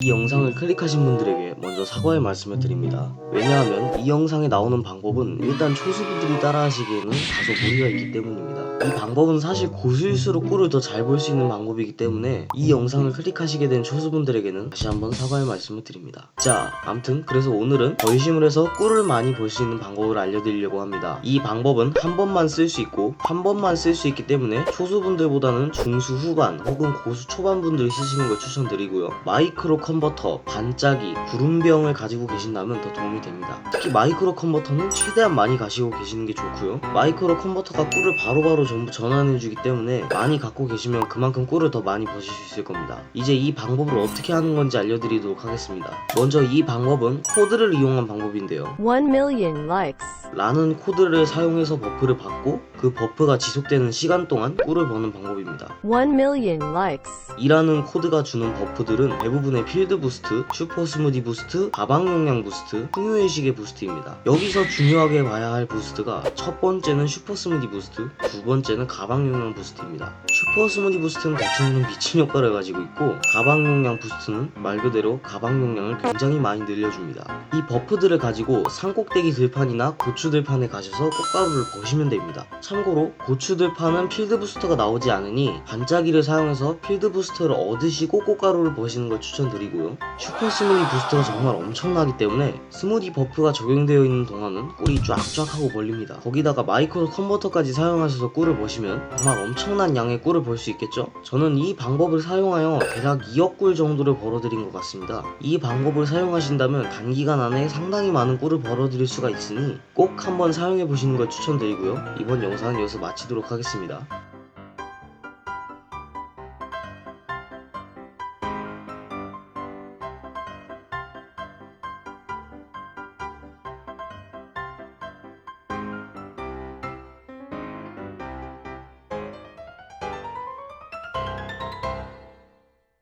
이 영상을 클릭하신 분들에게 먼저 사과의 말씀을 드립니다. 왜냐하면 이 영상에 나오는 방법은 일단 초수분들이 따라하시기에는 다소 무리가 있기 때문입니다. 이 방법은 사실 고수일수록 꿀을 더 잘 볼 수 있는 방법이기 때문에 이 영상을 클릭하시게 된 초수분들에게는 다시 한번 사과의 말씀을 드립니다. 자, 암튼 그래서 오늘은 벌심을 해서 꿀을 많이 볼 수 있는 방법을 알려드리려고 합니다. 이 방법은 한 번만 쓸 수 있고 한 번만 쓸 수 있기 때문에 초수분들보다는 중수 후반 혹은 고수 초반 분들이 쓰시는 걸 추천드리고요. 마이크로 컨버터, 반짝이, 구름병을 가지고 계신다면 더 도움이 됩니다. 특히 마이크로 컨버터는 최대한 많이 가시고 계시는 게 좋고요. 마이크로 컨버터가 꿀을 바로바로 전부 전환해주기 때문에 많이 갖고 계시면 그만큼 꿀을 더 많이 버실 수 있을 겁니다. 이제 이 방법을 어떻게 하는 건지 알려드리도록 하겠습니다. 먼저 이 방법은 코드를 이용한 방법인데요. 1 million likes. 라는 코드를 사용해서 버프를 받고 그 버프가 지속되는 시간 동안 꿀을 버는 방법입니다. 1 million likes. 이라는 코드가 주는 버프들은 대부분의 필드 부스트, 슈퍼 스무디 부스트, 가방 용량 부스트, 풍요의식의 부스트입니다. 여기서 중요하게 봐야 할 부스트가 첫 번째는 슈퍼 스무디 부스트, 두 번째는 가방 용량 부스트입니다. 슈퍼 스무디 부스트는 대충 미친 효과를 가지고 있고 가방 용량 부스트는 말 그대로 가방 용량을 굉장히 많이 늘려줍니다. 이 버프들을 가지고 산꼭대기 들판이나 고추 들판에 가셔서 꽃가루를 버시면 됩니다. 참고로 고추 들판은 필드 부스터가 나오지 않으니 반짝이를 사용해서 필드 부스터를 얻으시고 꽃가루를 버시는 걸 추천드리고요. 슈퍼 스무디 부스터가 정말 엄청나기 때문에 스무디 버프가 적용되어 있는 동안은 꿀이 쫙쫙 하고 벌립니다. 거기다가 마이크로 컨버터까지 사용하셔서 꿀을 버시면 정말 엄청난 양의 꿀을 벌 수 있겠죠? 저는 이 방법을 사용하여 대략 2억 꿀 정도를 벌어들인 것 같습니다. 이 방법을 사용하신다면 단기간 안에 상당히 많은 꿀을 벌어들일 수가 있으니 꼭 한번 사용해 보시는 걸 추천드리고요. 이번 영상 은 여기서 마치도록 하겠습니다.